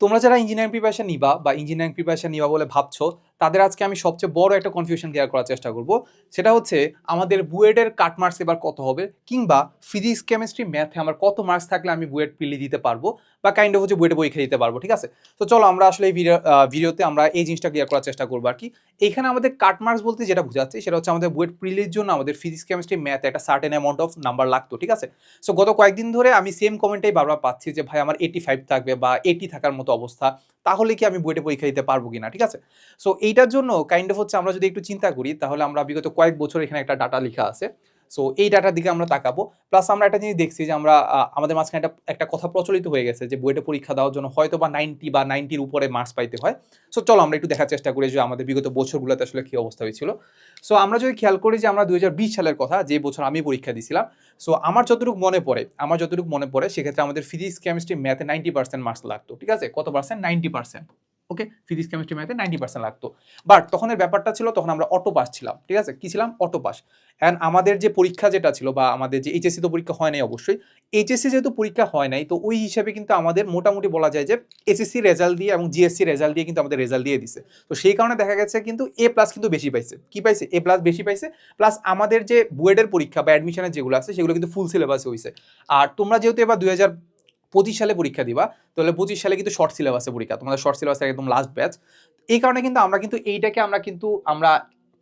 তোমরা যারা engineering preparation নিবা বা ইঞ্জিনিয়ারিং প্রিপারেশন নিবা বলে ভাবছ তাদের আজকে আমি সবচেয়ে বড় একটা কনফিউশন ক্লিয়ার করার চেষ্টা করব। সেটা হচ্ছে আমাদের বুয়েটের কাট মার্কস এবার কত হবে কিংবা ফিজিক্স কেমিস্ট্রি ম্যাথে আমার কত মার্কস থাকলে আমি বুয়েট পিলি দিতে পারব বা কাইন্ড অফ হচ্ছে বুয়েটে পরীক্ষা দিতে পারব, ঠিক আছে? তো চলো আমরা আসলে এই ভিডিও ভিডিওতে আমরা এই জিনিসটা ক্লিয়ার করার চেষ্টা করব আর কি এখানে আমাদের কাট মার্কস বলতে যেটা বোঝাচ্ছে সেটা হচ্ছে আমাদের বুয়েট প্রিলির জন্য আমাদের ফিজিক্স কেমিস্ট্রি ম্যাথে একটা সার্টেন অ্যামাউন্ট অফ নাম্বার লাগতো, ঠিক আছে? সো গত কয়েকদিন ধরে আমি সেম কমেন্টেই বারবার পাচ্ছি যে, ভাই, আমার এইটি ফাইভ থাকবে বা এইটি থাকার মতো অবস্থা, তাহলে কি আমি বুয়েটে পরীক্ষা দিতে পারব কিনা? ঠিক আছে? সো এইটার জন্য কাইন্ড অফ হচ্ছে আমরা যদি একটু চিন্তা করি, তাহলে আমরা বিগত কয়েক বছর এখানে একটা ডাটা লেখা আছে। সো এই ডাটার দিকে আমরা তাকাবো। প্লাস আমরা একটা জিনিস দেখছি যে আমরা আমাদের মাঝখানে একটা একটা কথা প্রচলিত হয়ে গেছে যে বইটা পরীক্ষা দেওয়ার জন্য হয়তো বা নাইনটি বা নাইনটির উপরে মার্কস পাইতে হয়। সো চলো আমরা একটু দেখার চেষ্টা করি যে আমাদের বিগত বছরগুলোতে আসলে কী অবস্থা হয়েছিল। সো আমরা যদি খেয়াল করি যে আমরা দু হাজার বিশ সালের কথা, যে বছর আমি পরীক্ষা দিয়েছিলাম সো আমার যতটুকু মনে পড়ে, আমার যতটুকু মনে পড়ে, সেক্ষেত্রে আমাদের ফিজিক্স কেমিস্ট্রি ম্যাথে নাইনটি পার্সেন্ট মার্কস লাগতো, ঠিক আছে? কত percent ninety percent okay? Physics, chemistry, ম্যাথে নাইনটি পার্সেন্ট লাগতো। বাট তখনের ব্যাপারটা ছিল, তখন আমরা অটো পাস ছিলাম, ঠিক আছে? কি ছিলাম? অটো পাস অ্যান্ড আমাদের যে পরীক্ষা যেটা ছিল বা আমাদের যে এইচএসসি তো পরীক্ষা হয় নাই অবশ্যই এইচএসসি যেহেতু পরীক্ষা হয় নাই, তো ওই হিসাবে কিন্তু আমাদের মোটামুটি বলা যায় যে এসএসসি রেজাল্ট দিয়ে এবং জিএসসি রেজাল্ট দিয়ে কিন্তু আমাদের রেজাল্ট দিয়ে দিছে। তো সেই কারণে দেখা গেছে কিন্তু এ প্লাস কিন্তু বেশি পাইছে। কি পাইছে? এ প্লাস বেশি পাইছে। প্লাস আমাদের যে বুয়েডের পরীক্ষা বা অ্যাডমিশনের যেগুলো আছে, সেগুলো কিন্তু ফুল সিলেবাসে হয়েছে আর তোমরা যেহেতু এবার দুই হাজার পঁচিশ সালে পরীক্ষা দিবা, তাহলে পঁচিশ সালে কিন্তু শর্ট সিলেবাসে পরীক্ষা, তোমাদের শর্ট সিলেবাসের একদম লাস্ট ব্যাচ এই কারণে কিন্তু আমরা কিন্তু এইটাকে আমরা কিন্তু আমরা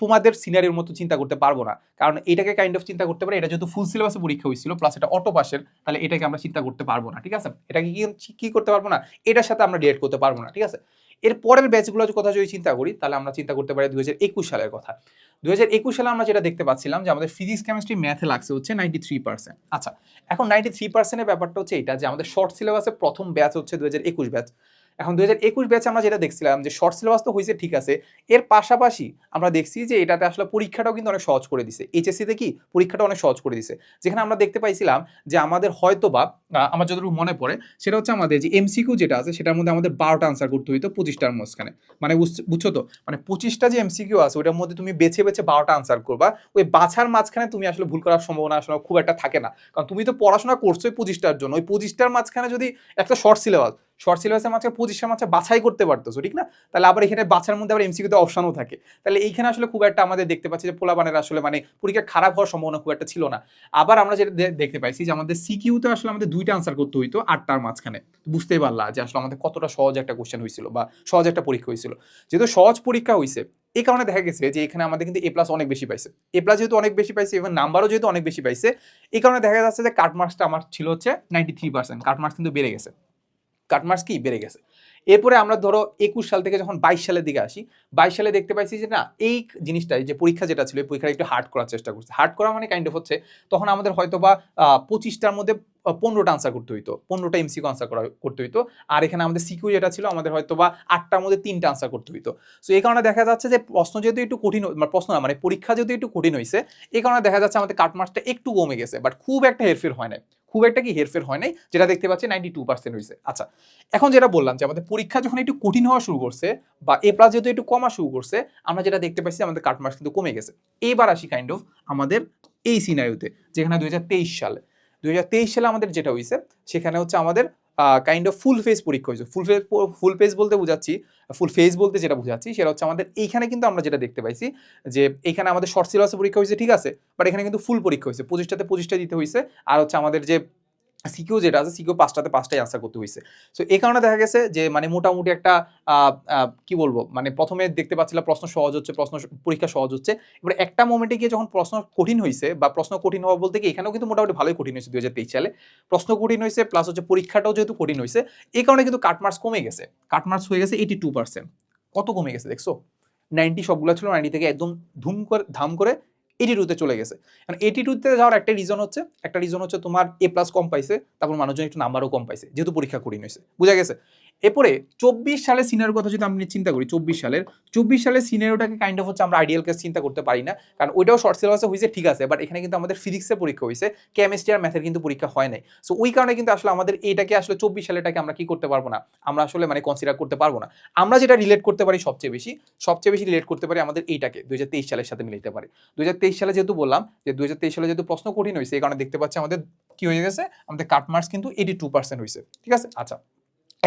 তোমাদের সিনারির মতো চিন্তা করতে পারব না। কারণ এটাকে কাইন্ড অফ চিন্তা করতে পারে, এটা যেহেতু ফুল সিলেবাসে পরীক্ষা হয়েছিল প্লাস এটা অটো পাসের তাহলে এটাকে আমরা চিন্তা করতে পারব না, ঠিক আছে? এটাকে কি করতে পারব না? এটার সাথে আমরা ডিলেট করতে পারব না, ঠিক আছে? এর পরের ব্যাচগুলোর কথা যদি চিন্তা করি, তাহলে আমরা চিন্তা করতে পারি দু সালের কথা। দু সালে আমরা যেটা দেখতে পাচ্ছিলাম যে আমাদের ফিজিক্স কেমিস্ট্রি ম্যাথে লাগছে হচ্ছে নাইনটি থ্রি পার্সেন্ট আচ্ছা এখন নাইনটি থ্রি পার্সেন্টের ব্যাপারটা হচ্ছে এটা যে আমাদের শর্ট সিলেবাসে প্রথম ব্যাচ হচ্ছে দু ব্যাচ এখন দু হাজার একুশ ব্যাচে আমরা যেটা দেখছিলাম যে শর্ট সিলেবাস তো হয়েছে ঠিক আছে। এর পাশাপাশি আমরা দেখছি যে এটাতে আসলে পরীক্ষাটাও কিন্তু অনেক সহজ করে দিছে। এইচএসসিতে কি? পরীক্ষাটা অনেক সহজ করে দিছে। যেখানে আমরা দেখতে পাইছিলাম যে আমাদের হয়তো বা আমার যতটুকু মনে পড়ে, সেটা হচ্ছে আমাদের যে এমসিকিউ যেটা আছে, সেটার মধ্যে আমাদের বারোটা আনসার করতে হইতো পঁচিশটার মাঝখানে। মানে বুঝ- বুঝছ তো? মানে পঁচিশটা যে এমসিকিউ আছে, ওটার মধ্যে তুমি বেছে বেছে বারোটা আনসার করবা। ওই বাছার মাঝখানে তুমি আসলে ভুল করার সম্ভাবনা আসলে খুব একটা থাকে না। কারণ তুমি তো পড়াশোনা করছ ওই পঁচিশটার জন্য। ওই পঁচিশটার মাঝখানে যদি একটা শর্ট সিলেবাস শর্ট সিলেবাসের মাঝখানে পঁচিশটার মাঝে বাছাই করতে পারতেছো ঠিক না? তাহলে আবার এখানে বাছার মধ্যে আবার এমসিকিউতে অপশনও থাকে। তাহলে এইখানে আসলে খুব একটা আমাদের দেখতে পাচ্ছি যে পোলাবানের আসলে মানে পরীক্ষা খারাপ হওয়ার সম্ভাবনা খুব একটা ছিল না। আবার আমরা যেটা দেখতে পাইছি যে আমাদের সিকিউতে আসলে আমাদের দুইটা আনসার করতে হইতো আটটার মাঝখানে। বুঝতেই পারলা যে আসলে আমাদের কতটা সহজ একটা কোশ্চেন হয়েছিল বা সহজ একটা পরীক্ষা হয়েছিল যেহেতু সহজ পরীক্ষা হয়েছে এই কারণে দেখা গেছে যে এখানে আমাদের কিন্তু এ প্লাস অনেক বেশি পাইছে। এ প্লাস যেহেতু অনেক বেশি পাইছে এবং নাম্বারও যেহেতু অনেক বেশি পাইছে এই কারণে দেখা যাচ্ছে যে কাট মার্কসটা আমার ছিল হচ্ছে ninety three percent cut marks কিন্তু বেড়ে গেছে। কাট মার্কস কি বেড়ে গেছে। এরপরে আমরা ধরো একুশ সাল থেকে যখন বাইশ সালের দিকে আসি, বাইশ সালে দেখতে পাইছি যে না, এই জিনিসটাই যে পরীক্ষা যেটা ছিল, এই পরীক্ষাটা একটু হার্ড করার চেষ্টা করছে। হার্ড করা মানে কাইন্ড অফ হচ্ছে তখন আমাদের হয়তো বা পঁচিশটার মধ্যে পনেরোটা আনসার করতে হইতো, পনেরোটা এমসিকিউ আনসার করা, করতে হইতো। আর এখানে আমাদের সিকিউ যেটা ছিল, আমাদের হয়তো বা আটটার মধ্যে তিনটা আনসার করতে হইতো। সো এই কারণে দেখা যাচ্ছে যে প্রশ্ন যেহেতু একটু কঠিন মানে প্রশ্ন না মানে পরীক্ষা যেহেতু একটু কঠিন হয়েছে এই কারণে দেখা যাচ্ছে আমাদের কাট মার্কসটা একটু কমে গেছে। বাট খুব একটা হেরফের হয় নাই। খুব একটা কি হেরফের হয় নাই, যেটা দেখতে পাচ্ছি নাইনটি টু পার্সেন্ট হয়েছে আচ্ছা এখন যেটা বললাম যে আমাদের পরীক্ষা যখন একটু কঠিন হওয়া শুরু করছে, বা এ প্লাস যেহেতু একটু কমা শুরু করছে, আমরা যেটা দেখতে পাচ্ছি আমাদের কাট মার্কস কিন্তু কমে গেছে। এইবার আসি কাইন্ড অফ আমাদের এই সিনারিওতে যেখানে দু হাজার তেইশ সালে দু হাজার তেইশ সালে আমাদের যেটা হয়েছে সেখানে হচ্ছে আমাদের কাইন্ড অফ ফুল ফেজ পরীক্ষা হয়েছে ফুল ফেজ ফুল ফেজ বলতে বোঝাচ্ছি ফুল ফেজ বলতে যেটা বোঝাচ্ছি, সেটা হচ্ছে আমাদের এইখানে কিন্তু আমরা যেটা দেখতে পাইছি, যে এখানে আমাদের শর্ট সিলেবাসে পরীক্ষা হয়েছে ঠিক আছে? বাট এখানে কিন্তু ফুল পরীক্ষা হয়েছে পঁচিশটাতে পঁচিশটা দিতে হয়েছে আর হচ্ছে আমাদের যে সিকিউ যেটা আছে সিকিউ পাঁচটাতে পাঁচটাই আনসার করতে হয়েছে সো এই কারণে দেখা গেছে যে মানে মোটামুটি একটা কি বলব মানে প্রথমে দেখতে পাচ্ছিলাম প্রশ্ন সহজ হচ্ছে, প্রশ্ন পরীক্ষা সহজ হচ্ছে। এবার একটা মোমেন্টে গিয়ে যখন প্রশ্ন কঠিন হয়েছে বা প্রশ্ন কঠিন হওয়া বলতে কি, এখানেও কিন্তু মোটামুটি ভালোই কঠিন হয়েছে দু হাজার তেইশ সালে। প্রশ্ন কঠিন হয়েছে প্লাস হচ্ছে পরীক্ষাটাও যেহেতু কঠিন হয়েছে এই কারণে কিন্তু কাটমার্কস কমে গেছে। কাটমার্কস হয়ে গেছে এইটি টু পার্সেন্ট কত কমে গেছে, দেখছ? নাইনটি সবগুলো ছিল নাইনটি থেকে একদম ধুম করে, ধাম করে এইটি টুতে চলে গেছে। কারণ এটি টুতে যাওয়ার একটা রিজন হচ্ছে, একটা রিজন হচ্ছে তোমার এ প্লাস কম পাইছে, তারপর মানুষজন একটু নাম্বারও কম পাইছে, যেহেতু পরীক্ষা করিয়ে হয়েছে। বুঝা গেছে? এরপরে চব্বিশ সালের সিনিয়র কথা যদি আমি চিন্তা করি, চব্বিশ সালের চব্বিশ সালের সিনিয়রটাকে কাইন্ড অফ হচ্ছে আমরা আইডিয়াল কেস চিন্তা করতে পারি না। কারণ ওইটাও শর্ট সিলেবাসে হয়েছে ঠিক আছে বাট এখানে কিন্তু আমাদের ফিজিক্সের পরীক্ষা হয়েছে কেমিস্ট্রি আর ম্যাথের কিন্তু পরীক্ষা হয় নাই। সো ওই কারণে কিন্তু আসলে আমাদের এইটাকে আসলে চব্বিশ সালেটাকে আমরা কি করতে পারব না? আমরা আসলে মানে কনসিডার করতে পারব না। আমরা যেটা রিলেট করতে পারি সবচেয়ে বেশি সবচেয়ে বেশি রিলেট করতে পারি আমাদের এইটাকে দু হাজার তেইশ সালের সাথে মিলাইতে পারি। দুই হাজার তেইশ সালে যেহেতু বললাম, যে দু হাজার তেইশ সালে যেহেতু প্রশ্ন কঠিন হয়েছে এই কারণে দেখতে পাচ্ছি আমাদের কি হয়ে গেছে? আমাদের কাট মার্কস কিন্তু এইটি টু পার্সেন্ট হয়েছে ঠিক আছে? আচ্ছা।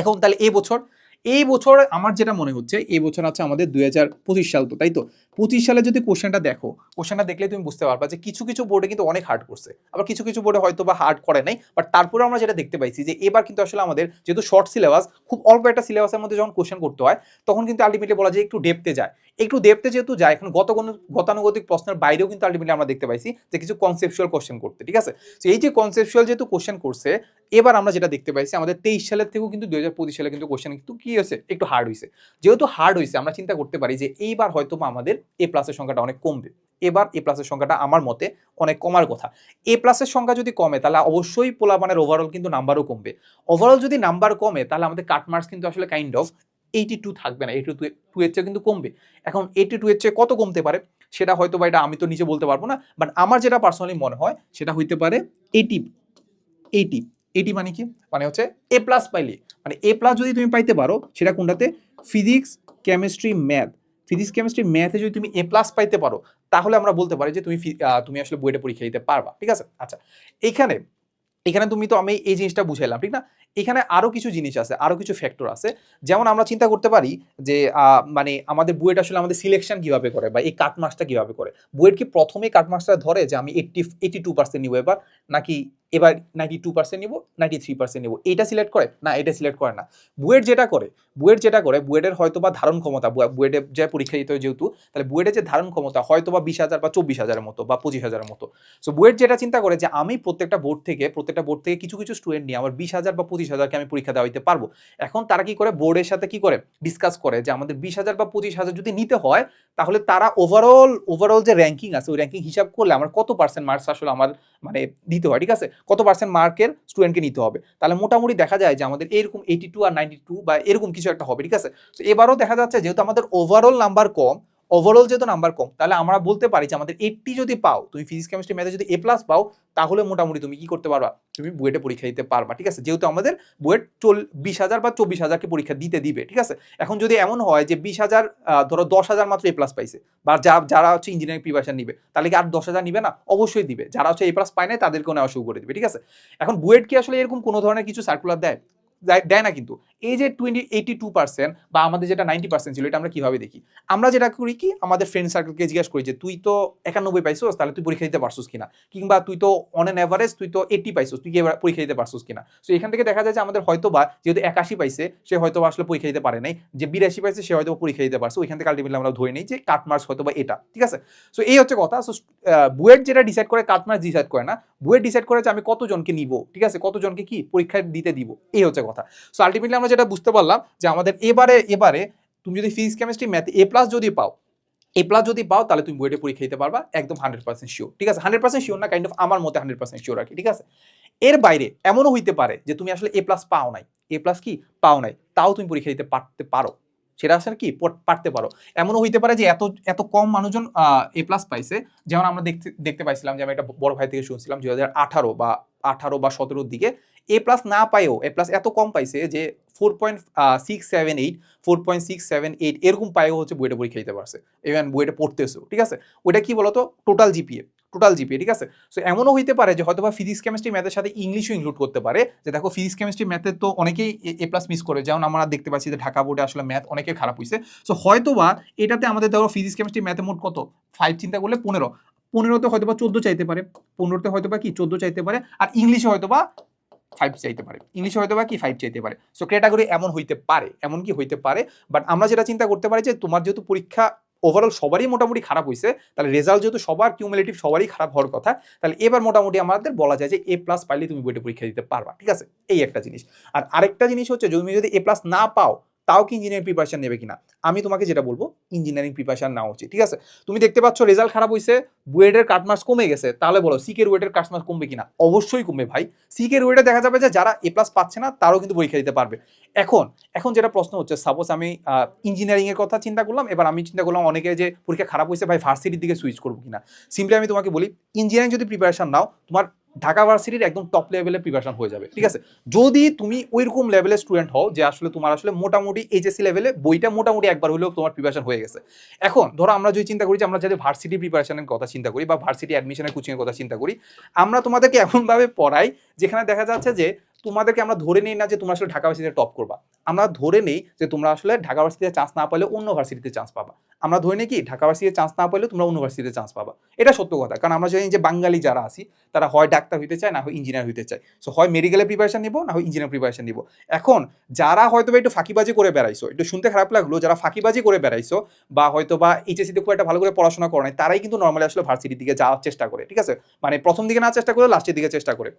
এখন তাহলে এই বছর এই বছর আমার যেটা মনে হচ্ছে, এই বছর আছে আমাদের দুই হাজার পঁচিশ সাল তো, তাই তো? পঁচিশ সালে যদি কোশ্চেনটা দেখো, কোশ্চেনটা দেখলে তুমি বুঝতে পারবা যে কিছু কিছু বোর্ডে কিন্তু অনেক হার্ড করছে। আবার কিছু কিছু বোর্ডে হয়তো বা হার্ড করে নাই বাট তারপরে আমরা যেটা দেখতে পাইছি যে এবার কিন্তু আসলে আমাদের যেহেতু শর্ট সিলেবাস খুব অল্প একটা সিলেবাসের মধ্যে যখন কোশ্চেন করতে হয়, তখন কিন্তু আলটিমেটলি বলা যায় একটু ডেপতে যায়। একটু ডেপতে যেহেতু যায়, এখন গত গতানুগতিক প্রশ্নের বাইরেও কিন্তু আলটিমেটলি আমরা দেখতে পাইছি যে কিছু কনসেপচুয়াল কোশ্চেন করতে, ঠিক আছে? এই যে কনসেপচুয়াল যেহেতু কোশ্চেন করছে এবার আমরা যেটা দেখতে পাইছি, আমাদের তেইশ সালের থেকেও কিন্তু দুই হাজার পঁচিশ সালে কিন্তু কোশ্চেন কিন্তু কি হয়েছে? একটু হার্ড হয়েছে যেহেতু হার্ড হয়েছে আমরা চিন্তা করতে পারি যে এইবার হয়তো আমাদের এ প্লাসের সংখ্যাটা অনেক কমবে। এবার এ প্লাসের সংখ্যাটা আমার মতে অনেক কমার কথা। এ প্লাসের সংখ্যা যদি কমে, তাহলে অবশ্যই পোলাপানের ওভারঅল কিন্তু নাম্বারও কমবে। ওভারঅল যদি নাম্বার কমে, তাহলে আমাদের কাট মার্কস কিন্তু আসলে কাইন্ড অফ এইটি টু থাকবে না। এইটি টু এর চেয়ে কিন্তু কমবে। এখন এইটি টু এর চেয়ে কত কমতে পারে? সেটা হয়তো বা এটা আমি তো নিজে বলতে পারব না। বাট আমার যেটা পার্সোনালি মনে হয়, সেটা হইতে পারে এইটি এইটি এইটি মানে কি? মানে হচ্ছে এ প্লাস পাইলে। মানে এ প্লাস যদি তুমি পাইতে পারো, সেটা কোনটাতে? Physics chemistry math physics chemistry ম্যাথে যদি তুমি এ প্লাস পাইতে পারো, তাহলে আমরা বলতে পারি যে তুমি তুমি আসলে বইটা পরীক্ষা দিতে পারবা। ঠিক আছে? আচ্ছা এখানে এখানে তুমি তো আমি এই জিনিসটা বুঝাইলাম, ঠিক না? এখানে আরও কিছু জিনিস আছে আরও কিছু ফ্যাক্টর আছে। যেমন আমরা চিন্তা করতে পারি যে মানে আমাদের বুয়েট আসলে আমাদের সিলেকশন কীভাবে করে বা এই কাট কীভাবে করে? বুয়েট কি মার্কসটা ধরে যে আমি এইটটি এইটি টু পার্সেন্ট নিবো এবার, নাকি এবার নাইনটি টু পার্সেন্ট নিবো নাইনটি থ্রি পার্সেন্ট নিবো। এটা সিলেক্ট করে? না, এটা সিলেক্ট করে না। বুয়েট যেটা করে, বুয়েট যেটা করে, বুয়েটের হয়তো বা ধারণ ক্ষমতা, বুয়ে- বুয়েটে যে পরীক্ষা দিতে হয় যেহেতু, তাহলে বুয়েটের যে ধারণ ক্ষমতা হয়তো বা বিশ হাজার বা চব্বিশ হাজারের মতো বা পঁচিশ হাজারের মতো। সো বুয়েট যেটা চিন্তা করে যে আমি প্রত্যেকটা বোর্ড থেকে, প্রত্যেকটা বোর্ড থেকে কিছু কিছু স্টুডেন্ট নিয়ে আমার বিশ হাজার বা পঁচিশ হাজারকে আমি পরীক্ষা দেওয়া দিতে পারব। এখন তারা কি করে? বোর্ডের সাথে কি করে? ডিসকাস করে যে আমাদের বিশ হাজার বা পঁচিশ হাজার যদি নিতে হয়, তাহলে তারা ওভারঅল ওভারঅল যে র্যাঙ্কিং আছে, ওই র্যাঙ্কিং হিসাব করলে আমার কত পার্সেন্ট মার্কস আসলে আমার মানে দিতে হয়, ঠিক আছে? কত পার্সেন্ট মার্কের স্টুডেন্টকে নিতে হবে? তাহলে মোটামুটি দেখা যায় যে আমাদের এরকম এইটি টু আর নাইনটি টু বা এরকম কিছু একটা হবে, ঠিক আছে? তো এবারও দেখা যাচ্ছে যেহেতু আমাদের ওভারঅল নাম্বার কম ওভারঅল যেহেতু নাম্বার কম, তাহলে আমরা বলতে পারি যে আমাদের এইটটি যদি পাও, তুমি ফিজিক্স কেমিস্ট্রি ম্যাথে যদি এ প্লাস পাও, তাহলে মোটামুটি তুমি কি করতে পারবা? তুমি বুয়েটে পরীক্ষা দিতে পারবা, ঠিক আছে? যেহেতু আমাদের বুয়েট চল, বিশ হাজার বা চব্বিশ হাজারকে পরীক্ষা দিতে দিবে, ঠিক আছে? এখন যদি এমন হয় যে বিশ হাজার ধরো দশ হাজার মাত্র এ প্লাস পাইছে, বা যা, যারা হচ্ছে ইঞ্জিনিয়ারিং প্রিপারেশন নিবে, তাহলে কি আর দশ হাজার নিবে না? অবশ্যই দিবে। যারা হচ্ছে এ প্লাস পায় না তাদেরকেও নেওয়া শুরু করে দিবে, ঠিক আছে? এখন বুয়েট কি আসলে এরকম কোনো ধরনের কিছু সার্কুলার দেয়- দেয় না কিন্তু। এই যে টোয়েন্টি এইটি টু পার্সেন্ট বা আমাদের যেটা নাইনটি পার্সেন্ট ছিল, এটা আমরা কীভাবে দেখি? আমরা যেটা করি কি, আমাদের ফ্রেন্ড সার্কেলকে জিজ্ঞাসা করি যে, তুই তো একানব্বই পাইছোস, তাহলে তুই পরীক্ষা দিতে পারছিস কিনা? কিংবা, তুই তো অন অ্যান অ্যাভারেজ তুই তো এইটি পাইছোস, তুই কি পরীক্ষা দিতে পারছিস কিনা? সো এখান থেকে দেখা যায় যে আমাদের হয়তো বা যেহেতু একাশি পাইছে, সে হয়তো আসলে পরীক্ষা দিতে পারে নাই। যে বিরাশি পাইছে, সে হয়তো পরীক্ষা দিতে পারছে। ওইখান থেকে আলটিমেটলি আমরা ধরে নিই যে কাট মার্কস হয়তো বা এটা, ঠিক আছে? সো এই হচ্ছে কথা। সো বুয়েট যেটা ডিসাইড করে কাট মার্কস ডিসাইড করে না, বুয়েট ডিসাইড করে যে আমি কতজনকে নিব, ঠিক আছে? কতজনকে কি পরীক্ষা দিতে দিব, এই হচ্ছে কথা। সো আলটিমেটলি আমরা যেটা বুঝতে পারলাম যে আমাদের এবারে এবারে তুমি যদি physics chemistry math A plus যদি পাও এ প্লাস যদি পাও, তাহলে তুমি বুয়েটে পরীক্ষা দিতে পারবা একদম হান্ড্রেড পার্সেন্ট শিওর ঠিক আছে? হান্ড্রেড পার্সেন্ট শিওর না কাইন্ড অফ আমার মতে হান্ড্রেড পার্সেন্ট শিওর আর কি ঠিক আছে? এর বাইরে এমনও হইতে পারে যে তুমি আসলে এ প্লাস পাও নাই। এ প্লাস কি? পাও নাই। তাও তুমি পরীক্ষা দিতে পারতে পারো। সেটা আসলে কি? পারতে পারো। এমনও হইতে পারে যে এত এত কম মানুষজন এ প্লাস পাইছে। যেমন আমরা দেখতে দেখতে পাইছিলাম যে আমি একটা বড় ভাই থেকে শুনছিলাম দুই হাজার আঠারো বা আঠারো বা সতেরোর দিকে এ প্লাস না পাইও এ প্লাস এত কম পাইছে যে four point six seven eight four point six seven eight এরকম পাইও হচ্ছে বুয়েটে পরীক্ষা দিতে পারছে। ইভেন বুয়েটে পড়তেছেও, ঠিক আছে? ওইটা কি বলতো? টোটাল জিপিএ টোটাল জিপিএ ঠিক আছে? সো এমনও হইতে পারে যে হয়তো বা ফিজিক্স কেমিস্ট্রি ম্যাথের সাথে ইংলিশও ইনক্লুড করতে পারে। যে দেখো ফিজিক্স কেমিস্ট্রি ম্যাথের তো অনেকেই এ প্লাস মিস করে। যেমন আমরা দেখতে পাচ্ছি যে ঢাকা বোর্ডে আসলে ম্যাথ অনেকে খারাপ হয়েছে সো হয়তো বা এটাতে আমাদের ধরো ফিজিক্স কেমিস্ট্রি ম্যাথে মোট কত? ফাইভ চিন্তা করলে পনেরো। পনেরোতে হয়তো বা চোদ্দ চাইতে পারে। পনেরোতে হয়তো বা কি? চোদ্দ চাইতে পারে। আর ইংলিশে হয়তো বা ফাইভ চাইতে পারে। ইংলিশে হয়তো বা কি ফাইভ চাইতে পারে। সো ক্যাটাগরি এমন হইতে পারে, এমন কি হইতে পারে বাট আমরা যেটা চিন্তা করতে পারি যে তোমার যেহেতু পরীক্ষা ওভারঅল সবারই মোটামুটি খারাপ হয়েছে তাহলে রেজাল্ট যেহেতু সবার কিউমুলেটিভ সবারই খারাপ হওয়ার কথা, তাহলে এবার মোটামুটি আমাদের বলা যায় যে এ প্লাস পাইলে তুমি বইটা পরীক্ষা দিতে পারবা, ঠিক আছে? এই একটা জিনিস। আর আরেকটা জিনিস হচ্ছে তুমি যদি এ প্লাস না পাও তাও কি ইঞ্জিনিয়ারিং প্রিপারেশন নেবে কিনা? আমি তোমাকে যেটা বলব ইঞ্জিনিয়ারিং প্রিপারেশন নেওয়া উচিত, ঠিক আছে? তুমি দেখতে পাচ্ছ রেজাল্ট খারাপ হয়েছে বুয়েটের কাটমার্কস কমে গেছে, তাহলে বলো সিকের ওয়েটের কাটমার্কস কমবে কিনা? অবশ্যই কমবে ভাই। সিকের ওয়েটে দেখা যাবে যে যারা এ প্লাস পাচ্ছে না, তারও কিন্তু পরীক্ষা দিতে পারবে। এখন এখন যেটা প্রশ্ন হচ্ছে সাপোজ আমি ইঞ্জিনিয়ারিং এর কথা চিন্তা করলাম, এবার আমি চিন্তা করলাম অনেকে যে পরীক্ষা খারাপ হয়েছে ভাই ভার্সিটির দিকে সুইচ করব কিনা? সিম্পলি আমি তোমাকে বলি ইঞ্জিনিয়ারিং যদি প্রিপারেশন নাও, তোমার ঢাকা ভার্সিটির একদম টপ লেভেলের প্রিপারেশন হয়ে যাবে, ঠিক আছে? যদি তুমি ওইরকম লেভেলের স্টুডেন্ট হও যে আসলে তোমার আসলে মোটামুটি এইচএসসি লেভেলে বইটা মোটামুটি একবার হলেও তোমার প্রিপারেশন হয়ে গেছে। এখন ধরো আমরা যদি চিন্তা করি যে আমরা যাতে ভার্সিটি প্রিপারেশনের কথা চিন্তা করি বা ভার্সিটি অ্যাডমিশনের কোচিংয়ের কথা চিন্তা করি, আমরা তোমাদেরকে এমনভাবে পড়াই যেখানে দেখা যাচ্ছে যে তোমাদেরকে আমরা ধরে নেই না যে তোমরা আসলে ঢাকা ভার্সিটিতে টপ করবা। আমরা ধরে নেই যে তোমরা আসলে ঢাকা ভার্সিটিতে চান্স না পেলে অন্য ভার্সিটিতে চান্স পাবা। আমরা ধরে নিই কি, ঢাকা ভার্সিটিতে চান্স না পেলে তোমরা অন্য ভার্সিটিতে চান্স পাবা। এটা সত্য কথা, কারণ আমরা জানি যে বাঙালি যারা আছি, তারা হয় ডাক্তার হইতে চায়, না হয় ইঞ্জিনিয়ার হইতে চায়। সো হয় মেডিকেলে প্রিপারেশন নিবো, না হয় ইঞ্জিনিয়ার প্রিপারেশন নিবো। এখন যারা হয়তো একটু ফাঁকিবাজি করে বেড়াইছো, একটু শুনতে খারাপ লাগল, যারা ফাঁকিবাজি করে বেড়াইছো, বা হয়তো বা এইচএসিতে খুব একটা ভালো করে পড়াশোনা করে নাই, তারাই কিন্তু নর্মালি আসলে ভার্সিটির দিকে যাওয়ার চেষ্টা করে, ঠিক আছে? মানে প্রথম দিকে না চেষ্টা করে লাস্টের দিকে চেষ্টা করে।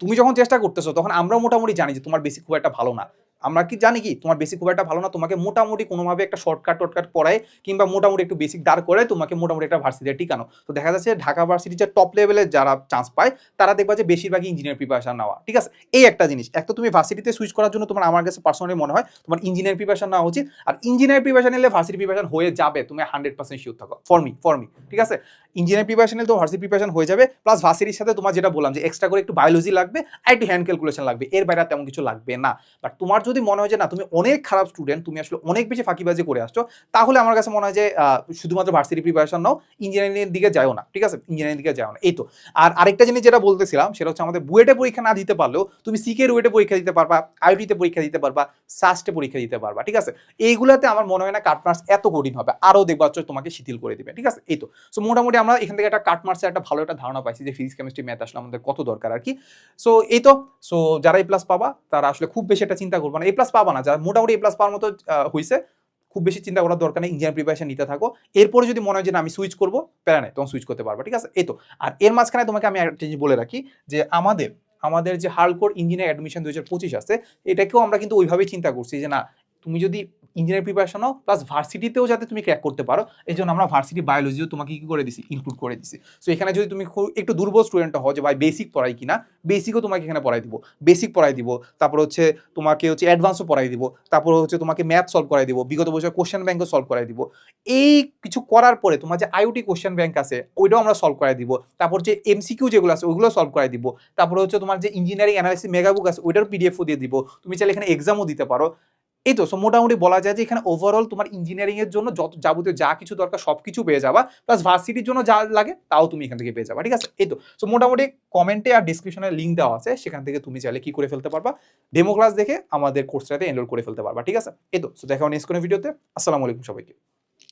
তুমি যখন চেষ্টা করতেছো, তখন আমরাও মোটামুটি জানি যে তোমার বেশি খুব একটা ভালো না। আমরা কি জানি কি? তোমার বেসিক খুব একটা ভালো না, তোমাকে মোটামুটি কোনোভাবে একটা শর্টকাট টটকাট পড়ায় কিংবা মোটামুটি একটু বেসিক দাঁড় করে তোমাকে মোটামুটি একটা ভার্সিটিতে টিকানো তো দেখা যাচ্ছে ঢাকা ভার্সিটি যে টপ লেভেলে যারা চান্স পায়, তারা দেখবা যে বেশিরভাগই ইঞ্জিনিয়ার প্রিপারেশন নেওয়া। ঠিক আছে? এই একটা জিনিস। এক তো তুমি ভার্সিটিতে সুইচ করার জন্য তোমার আমার কাছে পার্সোনালি মনে হয়, তোমার ইঞ্জিনিয়ার প্রিপারেশন নেওয়া উচিত। আর ইঞ্জিনিয়ার প্রিপারেশন নিলে ভার্সিটি প্রিপারেশন হয়ে যাবে, তুমি হান্ড্রেড পার্সেন্ট শিওর থাকো। ফর্মি ফর্মি ঠিক আছে? ইঞ্জিনিয়ার প্রিপারেশন নিলে তো ভার্সিটি প্রিপারেশন হয়ে যাবে প্লাস ভার্সিটির সাথে তোমার যেটা বললাম যে এক্সট্রা করে একটু বায়োলজি লাগবে, আর একটু হ্যান্ড ক্যালকুলেশন লাগবে। এর বাইরে তেমন কিছু লাগবে না। বাট তোমার যদি মনে হয় যে না, তুমি অনেক খারাপ স্টুডেন্ট তুমি আসলে অনেক বেশি ফাঁকিবাজি করে আসছো, তাহলে আমার কাছে মনে হয় যে শুধুমাত্র ভার্সিটি প্রিপারেশন নাও ইঞ্জিনিয়ারিংয়ের দিকে যাও না, ঠিক আছে? ইঞ্জিনিয়ারিং দিকে যাও না, এই তো। আর আরেকটা জিনিস যেটা বলতেছিলাম, সেটা হচ্ছে আমাদের বুয়েটে পরীক্ষা না দিতে পারলেও তুমি সিকে রুয়েটে পরীক্ষা দিতে পারবা আইটিতে পরীক্ষা দিতে পারবা সাস্টে পরীক্ষা দিতে পারবা, ঠিক আছে? এইগুলাতে আমার মনে হয় না কাটমার্কস এত কঠিন হবে আরও দেখবা তোমাকে শিথিল করে দিবে, ঠিক আছে? এই তো। সো মোটামুটি আমরা এখান থেকে একটা কাটমার্কসের একটা ভালো একটা ধারণা পাইছি যে ফিজিক্স কেমিস্ট্রি ম্যাথ আসলে আমাদের কত দরকার আর কি। সো এই তো। সো যারা এ প্লাস পাবা, তারা আসলে খুব বেশি একটা চিন্তা করবে না এ প্লাস পাবা না। যারা মোটামুটি এ প্লাস পাওয়ার মতো হয়েছে খুব বেশি চিন্তা করার দরকার নেই ইঞ্জিনিয়ার প্রিপারেশন নিতে থাকো। এরপরে যদি মনে হয় যে না, আমি সুইচ করব প্যারা নেই তখন সুইচ করতে পারবা ঠিক আছে? এই তো। আর এর মাঝখানে তোমাকে আমি একটা জিনিস বলে রাখি যে আমাদের আমাদের যে হার্ডকোর ইঞ্জিনিয়ার অ্যাডমিশন দু হাজার পঁচিশ আছে এটাকেও আমরা কিন্তু ওইভাবেই চিন্তা করছি যে না তুমি যদি ইঞ্জিনিয়ার প্রিপারেশন নাও প্লাস ভার্সিটিতেও যাতে তুমি ক্র্যাক করতে পারো এই জন্য আমরা ভার্সিটি বায়োলজিও তোমাকে কি করে দিছি? ইনক্লুড করে দিছি। সো এখানে যদি তুমি একটু দুর্বল স্টুডেন্ট হও যে ভাই বেসিক পড়াই কিনা বেসিকও তোমাকে এখানে পড়াই দিব। বেসিক পড়াই দিব, তারপর হচ্ছে তোমাকে হচ্ছে অ্যাডভান্সও পড়াই দিব, তারপর হচ্ছে তোমাকে ম্যাথ সলভ করাই দিব, বিগত বছর কোশ্চেন ব্যাঙ্কও সলভ করাই দিব। এই কিছু করার পরে তোমার যে আইওটি কোশ্চেন ব্যাঙ্ক আছে, ওইটাও আমরা সলভ করাই দিব। তারপর যে এমসিকিউ যেগুলো আছে, ওইগুলো সলভ করাই দিব। তারপর হচ্ছে তোমার যে ইঞ্জিনিয়ারিং অ্যানালিসিস মেগাবুক আছে, ওইটার পিডিএফও দিয়ে দিব। তুমি চাইলে এখানে এক্সামও দিতে পারো। এই তো সো মোটামুটি বলা যায় যে এখানে ওভারঅল তোমার ইঞ্জিনিয়ারিং এর জন্য যত যাবতীয় যা কিছু দরকার সব কিছু পেয়ে যাবা প্লাস ভার্সিটির জন্য যা লাগে তাও তুমি এখান থেকে পেয়ে যাবা, ঠিক আছে? এই তো সো মোটামুটি কমেন্টে আর ডিসক্রিপশনে লিঙ্ক দেওয়া আছে, সেখান থেকে তুমি চাইলে কি করে ফেলতে পারবা ডেমো ক্লাস দেখে আমাদের কোর্সটাতে এনরোল করে ফেলতে পারবা, ঠিক আছে? এই তো সো দেখা নেক্সট কোনো ভিডিওতে আসসালামু আলাইকুম সবাইকে।